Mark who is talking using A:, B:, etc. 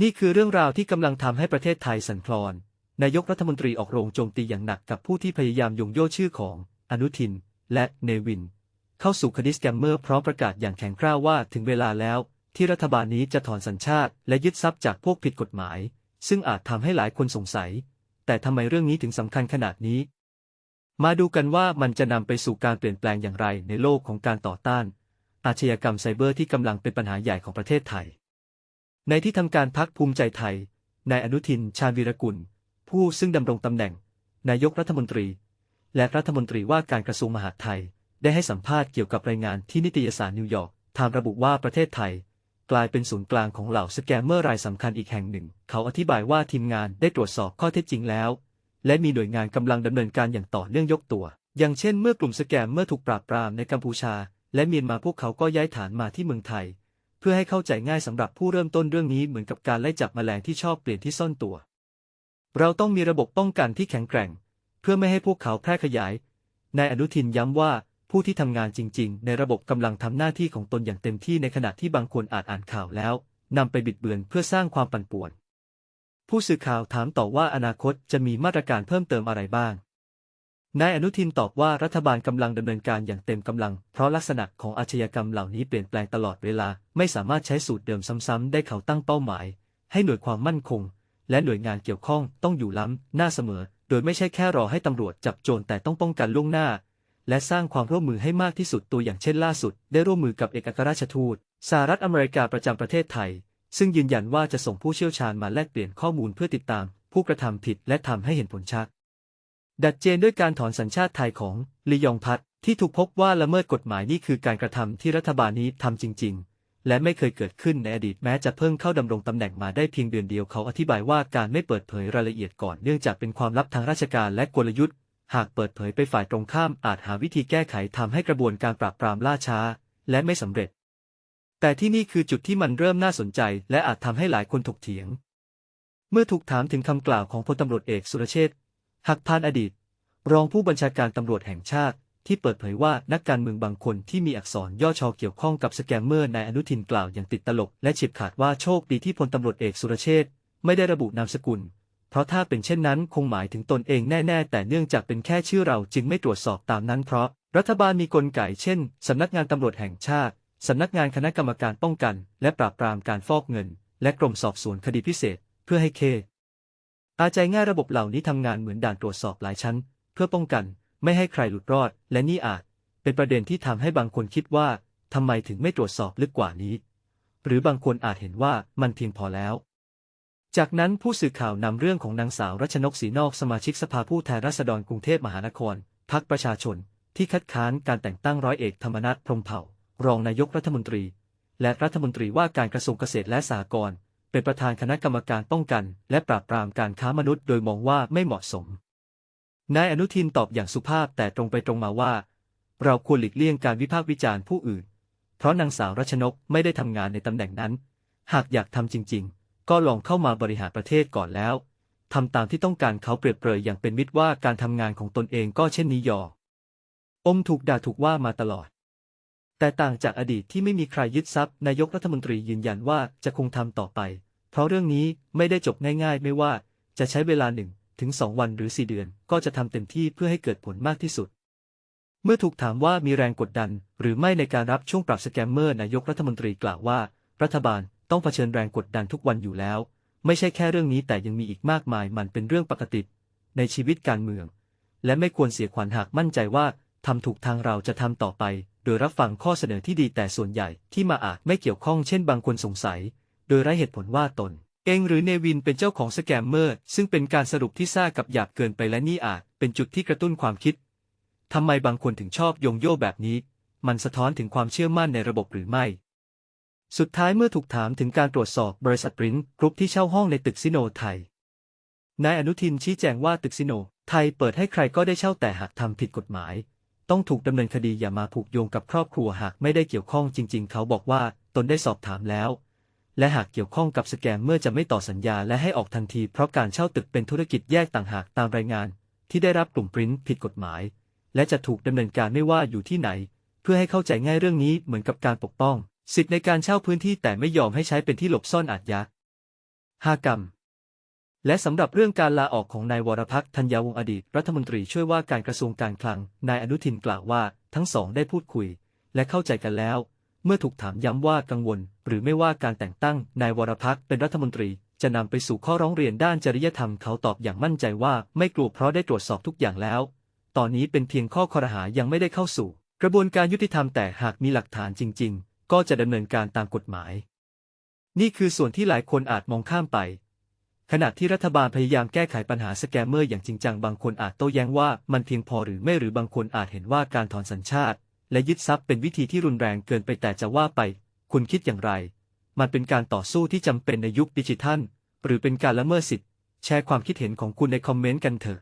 A: นี่คือเรื่องราวที่กำลังทำให้ประเทศไทยสั่นคลอน นายกรัฐมนตรีออกโรงโจมตีอย่างหนักกับผู้ที่พยายามยงโย่ชื่อของอนุทิน และเนวิน เข้าสู่คดีสแกมเมอร์พร้อมประกาศอย่างแข็งกร้าวว่าถึงเวลาแล้ว ที่รัฐบาลนี้จะถอนสัญชาติ และยึดทรัพย์จากพวกผิดกฎหมาย ซึ่งอาจทำให้หลายคนสงสัย แต่ทำไมเรื่องนี้ถึงสำคัญขนาดนี้ มาดูกันว่ามันจะนำไปสู่การเปลี่ยนแปลงอย่างไรในโลกของการต่อต้าน อาชญากรรมไซเบอร์ที่กำลังเป็นปัญหาใหญ่ของประเทศไทย ในที่ทำการพักภูมิใจไทย นายอนุทิน ชาญวีรกุล ผู้ซึ่งดำรงตำแหน่ง นายกรัฐมนตรี และรัฐมนตรีว่าการกระทรวงมหาดไทย ได้ให้สัมภาษณ์เกี่ยวกับรายงานที่นิตยสารนิวยอร์กทม์ระบุว่าประเทศไทย กลายเป็นศูนย์กลางของเหล่าสแกมเมอร์รายสำคัญอีกแห่งหนึ่ง เขาอธิบายว่าทีมงานได้ตรวจสอบข้อเท็จจริงแล้ว และมีหน่วยงานกำลังดำเนินการอย่างต่อเนื่องยกตัว อย่างเช่น เมื่อกลุ่มสแกมเมอร์ถูกปราบปรามในกัมพูชา และเมียนมาพวกเขาก็ย้ายฐานมาที่เมืองไทย เพื่อให้เข้าใจง่ายสำหรับผู้เริ่มต้นเรื่องนี้เหมือนกับการไล่จับแมลงที่ชอบเปลี่ยนที่ซ่อนตัว เราต้องมีระบบป้องกันที่แข็งแกร่ง เพื่อไม่ให้พวกเขาแพร่ขยาย นายอนุทินย้ำว่าผู้ที่ทำงานจริง ๆ ในระบบกำลังทำหน้าที่ของตนอย่างเต็มที่ในขณะที่บางคนอาจอ่านข่าวแล้วนำไปบิดเบือนเพื่อสร้างความปั่นป่วน ผู้สื่อข่าวถามต่อว่าอนาคตจะมีมาตรการเพิ่มเติมอะไรบ้าง นายอนุทินตอบว่ารัฐบาลกำลังดำเนินการอย่างเต็มกำลัง เพราะลักษณะของอาชญากรรมเหล่านี้เปลี่ยนแปลงตลอดเวลา ไม่สามารถใช้สูตรเดิมซ้ำๆได้เขาตั้งเป้าหมาย ให้หน่วยความมั่นคง และหน่วยงานเกี่ยวข้องต้องอยู่ล้ำหน้าเสมอ โดยไม่ใช่แค่รอให้ตำรวจจับโจรแต่ต้องป้องกันล่วงหน้า และสร้างความร่วมมือให้มากที่สุดตัวอย่างเช่นล่าสุด ได้ร่วมมือกับเอกอัครราชทูตสหรัฐอเมริกาประจำประเทศไทย ซึ่งยืนยันว่าจะส่งผู้เชี่ยวชาญมาแลกเปลี่ยนข้อมูลเพื่อติดตาม ผู้กระทำผิดและทำให้เห็นผลชัด ดัดเจนด้วยการถอนสัญชาติไทยของลียองพัทที่ถูกพบว่าละเมิดกฎหมายนี่คือการกระทำที่รัฐบาลนี้ทำจริง ๆ และไม่เคยเกิดขึ้นในอดีตแม้จะเพิ่งเข้าดำรงตำแหน่งมาได้เพียงเดือนเดียวเขาอธิบายว่าการไม่เปิดเผยรายละเอียดก่อนเนื่องจากเป็นความลับทางราชการและกลยุทธ์ หากเปิดเผยไปฝ่ายตรงข้ามอาจหาวิธีแก้ไขทำให้กระบวนการปราบปรามล่าช้า และไม่สำเร็จ แต่ที่นี่คือจุดที่มันเริ่มน่าสนใจ และอาจทำให้หลายคนถกเถียง เมื่อถูกถามถึงคำกล่าวของพลตำรวจเอกสุรเชษฐ หักพานอดีต รองผู้บัญชาการตำรวจแห่งชาติ ที่เปิดเผยว่านักการเมืองบางคนที่มีอักษรย่อชอเกี่ยวข้องกับสแกมเมอร์นายอนุทินกล่าวอย่างติดตลก และเฉียบขาดว่าโชคดีที่พลตำรวจเอกสุรเชษฐ์ไม่ได้ระบุนามสกุล เพราะถ้าเป็นเช่นนั้นคงหมายถึงตนเองแน่ ๆ แต่เนื่องจากเป็นแค่ชื่อเราจึงไม่ตรวจสอบตามนั้นเพราะ รัฐบาลมีกลไกเช่นสำนักงานตำรวจแห่งชาติสำนักงานคณะกรรมการป้องกัน และปราบปรามการฟอกเงิน และกรมสอบสวนคดีพิเศษ เพื่อให้เค อาใจง่ายระบบเหล่านี้ทำงานเหมือนด่านตรวจสอบหลายชั้น เพื่อป้องกันไม่ให้ใครหลุดรอด และนี่อาจ เป็นประเด็นที่ทำให้บางคนคิดว่าทำไมถึงไม่ตรวจสอบลึกกว่านี้ หรือบางคนอาจเห็นว่ามันเพียงพอแล้ว จากนั้นผู้สื่อข่าวนำเรื่องของนางสาวรัชนกศรีนอกสมาชิกสภาผู้แทนราษฎรกรุงเทพมหานครพรรคประชาชน ที่คัดค้านการแต่งตั้งร้อยเอกธรรมนัฐพรหมเผ่า รองนายกรัฐมนตรี และรัฐมนตรีว่าการกระทรวงเกษตรและสหกรณ์ เป็นประธานคณะกรรมการป้องกัน และปราบปรามการค้ามนุษย์โดยมองว่าไม่เหมาะสม นายอนุทินตอบอย่างสุภาพแต่ตรงไปตรงมาว่า เราควรหลีกเลี่ยงการวิพากษ์วิจารณ์ผู้อื่น เพราะนางสาวรัชนกไม่ได้ทำงานในตำแหน่งนั้น หากอยากทำจริง ๆ ก็ลองเข้ามาบริหารประเทศก่อนแล้วทำตามที่ต้องการเขาเปรียบเปรยอย่างเป็นมิตรว่าการทำงานของตนเองก็เช่นนี้ยออมถูกด่าถูกว่ามาตลอด แต่ต่างจากอดีตที่ไม่มีใครยึดทรัพย์นายกรัฐมนตรียืนยันว่าจะคงทำต่อไป เพราะเรื่องนี้ไม่ได้จบง่าย ๆ ไม่ว่าจะใช้เวลาหนึ่งถึงสองวันหรือสี่เดือนก็จะทำเต็มที่เพื่อให้เกิดผลมากที่สุด เมื่อถูกถามว่ามีแรงกดดัน หรือไม่ในการรับช่วงปรับสแกมเมอร์นายกรัฐมนตรีกล่าวว่า รัฐบาลต้องเผชิญแรงกดดันทุกวันอยู่แล้ว ไม่ใช่แค่เรื่องนี้แต่ยังมีอีกมากมายมันเป็นเรื่องปกติ ในชีวิตการเมือง และไม่ควรเสียขวัญหากมั่นใจว่าทำถูกทางเราจะทำต่อไป โดยรับฟังข้อเสนอที่ดีแต่ส่วนใหญ่ที่มาอาจไม่เกี่ยวข้องเช่นบางคนสงสัย โดยไร้เหตุผลว่าตน เองหรือเนวินเป็นเจ้าของสแกมเมอร์ ซึ่งเป็นการสรุปที่ซ่ากับหยาบเกินไปและนี่อาจเป็นจุดที่กระตุ้นความคิดทำไมบางคนถึงชอบยงโย่แบบนี้ มันสะท้อนถึงความเชื่อมั่นในระบบหรือไม่ สุดท้ายเมื่อถูกถามถึงการตรวจสอบบริษัทปริ้นกรุ๊ปที่เช่าห้องในตึกซิโนไทย นายอนุทินชี้แจงว่าตึกซิโนไทยเปิดให้ใครก็ได้เช่าแต่หากทำผิดกฎหมาย ต้องถูกดำเนินคดีอย่ามาผูกโยงกับครอบครัวหากไม่ได้เกี่ยวข้องจริง ๆ เขาบอกว่าตนได้สอบถามแล้ว และหากเกี่ยวข้องกับสแกมเมื่อจะไม่ต่อสัญญาและให้ออกทันที เพราะการเช่าตึกเป็นธุรกิจแยกต่างหากตามรายงาน ที่ได้รับกลุ่มปริ้นผิดกฎหมาย และจะถูกดำเนินการไม่ว่าอยู่ที่ไหน เพื่อให้เข้าใจง่ายเรื่องนี้เหมือนกับการปกป้อง สิทธิในการเช่าพื้นที่แต่ไม่ยอมให้ใช้เป็นที่หลบซ่อนอาชญาก5กรรม และสำหรับเรื่องการลาออกของนายวรพักษ์ธัญญาวงอดีต รัฐมนตรีช่วยว่าการกระทรวงการคลัง นายอนุทินกล่าวว่าทั้งสองได้พูดคุย และเข้าใจกันแล้ว เมื่อถูกถามย้ำว่ากังวล หรือไม่ว่าการแต่งตั้งนายวรพักษ์เป็นรัฐมนตรี จะนำไปสู่ข้อร้องเรียนด้านจริยธรรมเขาตอบอย่างมั่นใจว่าไม่กลัวเพราะได้ตรวจสอบทุกอย่างแล้ว ตอนนี้เป็นเพียงข้อคอรหายังไม่ได้เข้าสู่ กระบวนการยุติธรรมแต่หากมีหลักฐานจริง ๆ ก็จะดำเนินการตามกฎหมาย นี่คือส่วนที่หลายคนอาจมองข้ามไป ขณะที่รัฐบาลพยายามแก้ไขปัญหาสแกมเมอร์อย่างจริงจังบางคนอาจโต้แย้งว่ามันเพียงพอหรือไม่หรือบางคนอาจเห็นว่าการถอนสัญชาติ และยึดทรัพย์เป็นวิธีที่รุนแรงเกินไปแต่จะว่าไป คุณคิดอย่างไร มันเป็นการต่อสู้ที่จำเป็นในยุคดิจิทัล หรือเป็นการละเมิดสิทธิ์แชร์ความคิดเห็นของคุณในคอมเมนต์กันเถอะ